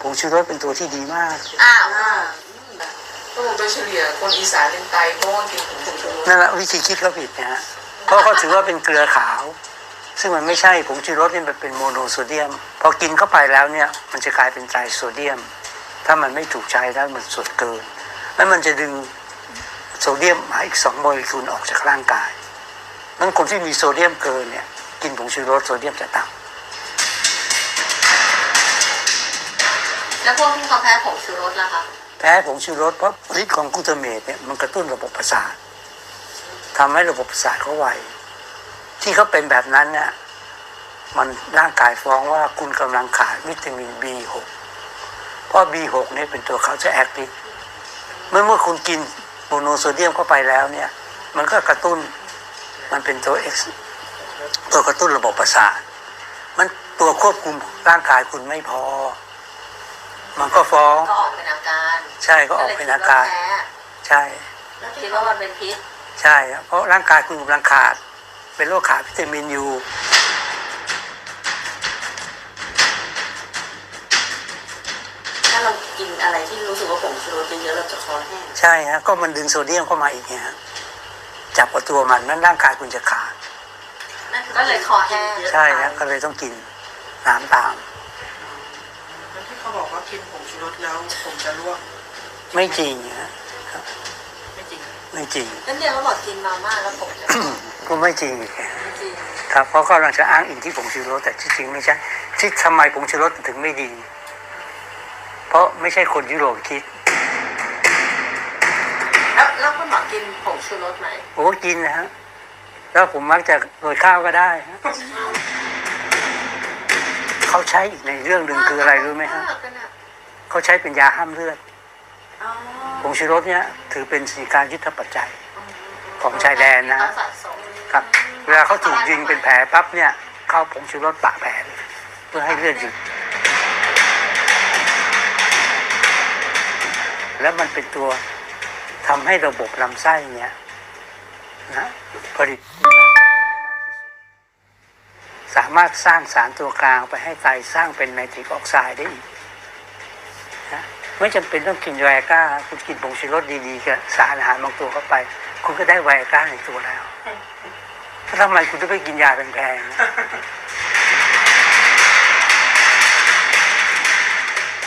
ผงชูรสเป็นตัวที่ดีมากอ้าวอ่าก็บอกโดยเฉลี่ยคนอีสานเป็นไตเพราะว่ากินผงชูรสนั่นแหละวิธีคิดเขาผิดนะฮะเพราะเขาถือว่าเป็นเกลือขาว ซึ่งมันไม่ใช่ผงชูรสนี่มันเป็นโมโนโซเดียม พอกินเข้าไปแล้วเนี่ย มันจะกลายเป็นไตรโซเดียม ถ้ามันไม่ถูกใช้แล้วมันส่วนเกิน แล้วมันจะดึงโซเดียมมาอีกสองโมเลกุลออกจากร่างกายนั้นคนที่มีโซเดียมเกินเนี่ย กินผงชูรสโซเดียมจะต่ แล้วพวกที่เขาแพ้ผงชูรสล่ะคะแพ้ผงชูรสเพราะฤทธิ์ของกลูตาเมตเนี่ยมันกระตุ้นระบบประสาททำให้ระบบประสาทเขาไวที่เขาเป็นแบบนั้นเนี่ยมันร่างกายฟ้องว่าคุณกำลังขาดวิตามิน B6 เพราะ B6 เนี่ยเป็นตัวเขาจะแอคทีฟเมื่อเมื่อคุณกินโมโนโซเดียมเข้าไปแล้วเนี่ย มันก็กระตุ้นมันเป็นตัว X ตัวกระตุ้นระบบประสาทมันตัวควบคุมร่างกายคุณไม่พอ มันก็ฟ้อง ก็ออกเป็นอาการใช่ก็ออกเป็นอาการแพ้ใช่แล้วคิดว่ามันเป็นพิษ ใช่ครับเพราะร่างกายคุณกำลังขาด เป็นโรคขาดวิตามินยูถ้าเรากินอะไรที่รู้สึกว่าผงชูรสเยอะๆเราจะคอแห้งใช่ฮะก็มันดึงโซเดียมเข้ามาอีกไงฮะจับกับตัวมันนั้นร่างกายคุณจะขาดนั่นก็เลยคอแห้งใช่ฮะก็เลยต้องกินน้ำตามแล้วที่ เขาบอกว่ากินผงชูรสแล้วผมจะร่วงไม่จริงฮะไม่จริงไม่จริงนั่นเดียวเขาบอกกินมาม่าแล้วผมจะก็ไม่จริงอีกฮะจริงครับเพราะเขากำลังจะอ้างอิงที่ผงชูรสแต่ที่จริงไม่ใช่ที่ทำไมผงชูรสถึงไม่ดี เพราะไม่ใช่คนยุโรปคิด แล้วแล้วคุณหมอกินผงชูรสไหมผมก็กินนะฮะแล้วผมมักจะโรยข้าวก็ได้ฮะ เขาใช้อีกในเรื่องหนึ่งคืออะไรรู้ไหมฮะากกันอะเขาใช้เป็นยาห้ามเลือดอ๋อผงชูรสเนี่ยถือเป็นสินค้ายุทธปัจจัยของชายแดนนะเขาสะสมครับเวลาเขาถูกยิงเป็นแผลปั๊บเนี่ยเข้าผงชูรสปะแผลเลยเพื่อให้เลือดหยุดแล้วมันเป็นตัวทำให้ระบบลำไส้เนี่ยนะผลิต สามารถสร้างสารตัวกลางไปให้ไตสร้างเป็นไนตริกออกไซด์ได้อีกนะไม่จำเป็นต้องกินไวอาก้า คุณกินผงชูรสดีๆกับสารอาหารบางตัวเข้าไป คุณก็ได้ไวอาก้าในตัวแล้วทำไมคุณต้องไปกินยาแพงๆ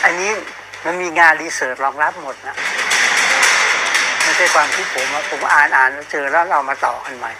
อันนี้มันมีงานรีเสิร์ชรองรับหมดนะไม่ใช่ความคิดผมผมอ่านอ่านแล้วเจอแล้วเรามาต่อกันใหม่